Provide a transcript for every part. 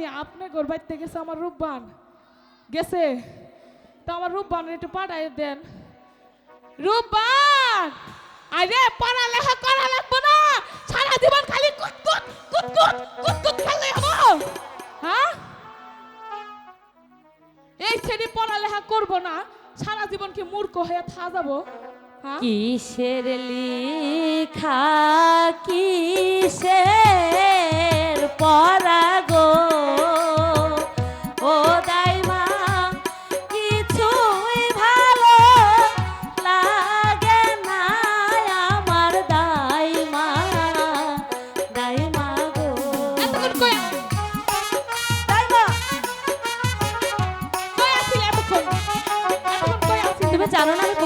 জানি আপনি ঘর বাইতে গেছে আমার রূপবান। গেছে। তো আমার রূপবানের একটু পাঠাই দেন। রূপবান! আরে, পড়ালেখা করা লাগবে না। সারা জীবন খালি কুতকুত কুতকুত কুতকুত খেলে হব। হ্যাঁ? এই শ্রেণি পড়ালেখা করব না। সারা জীবন কি মূর্খ হয়ে থা যাব? হ্যাঁ? কিসের লিখা, কিসের পরাগো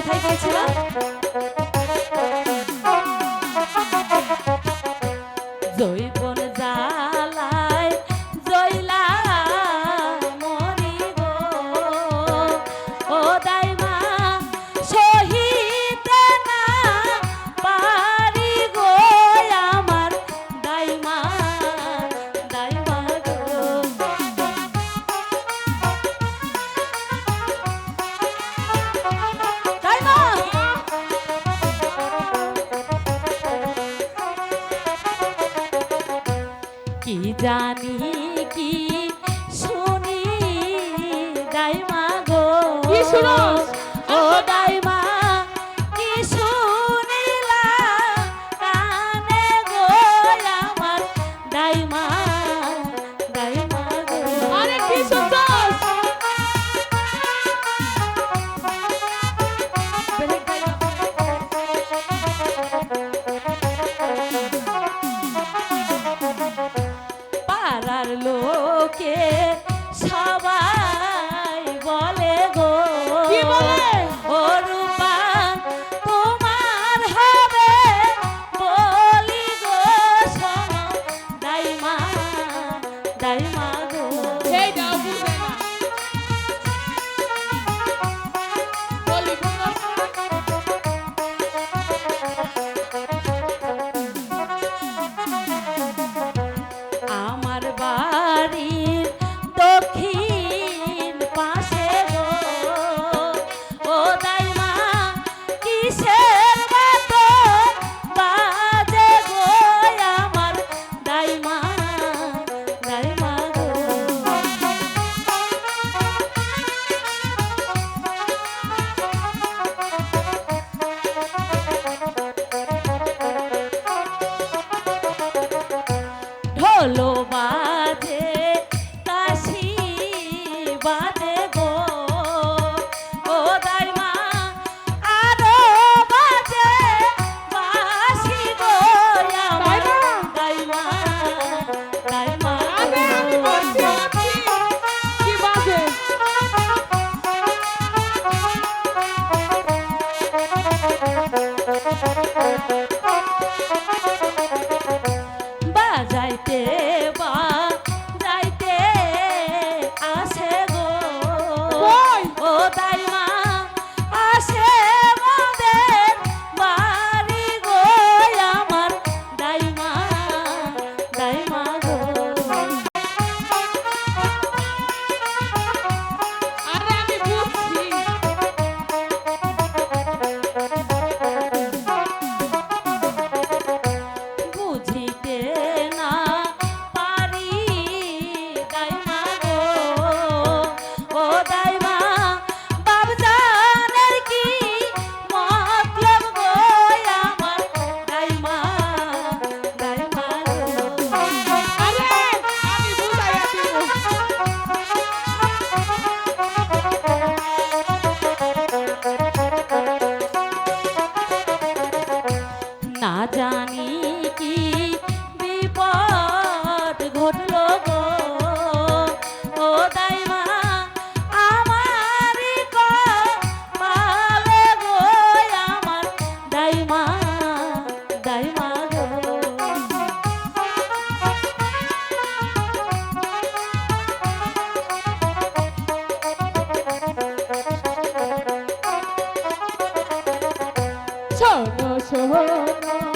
কোথায় গিয়েছিলাম জৈবন জালায় জানি কি শুনি দাইমা গো? ও দাইমা কি শুনিলা? কানে গো আমার দাইমা। আমার তে না জানি কি বিপদ ঘটলো গো। ও দাইমা আমারি কপালে গো আমার দাইমা দাইমা গো। শোনো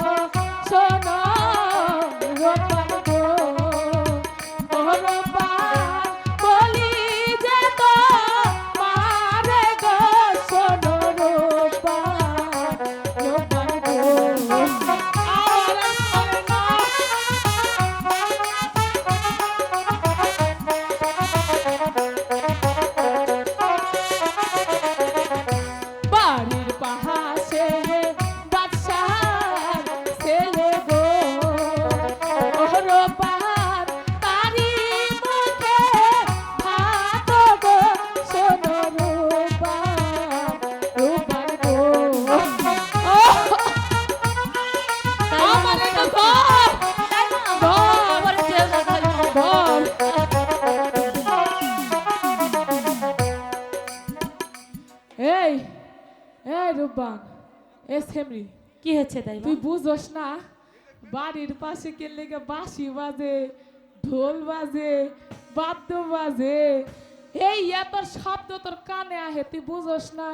আব্বান এ সেমরি কি হচ্ছে তাই তুই বুঝোস না বাড়ির পাশে কেলে বাঁশি বাজে ঢোল বাজে বাদ্য বাজে। এই এত শব্দ তোর কানে আহে তুই বুঝোস না।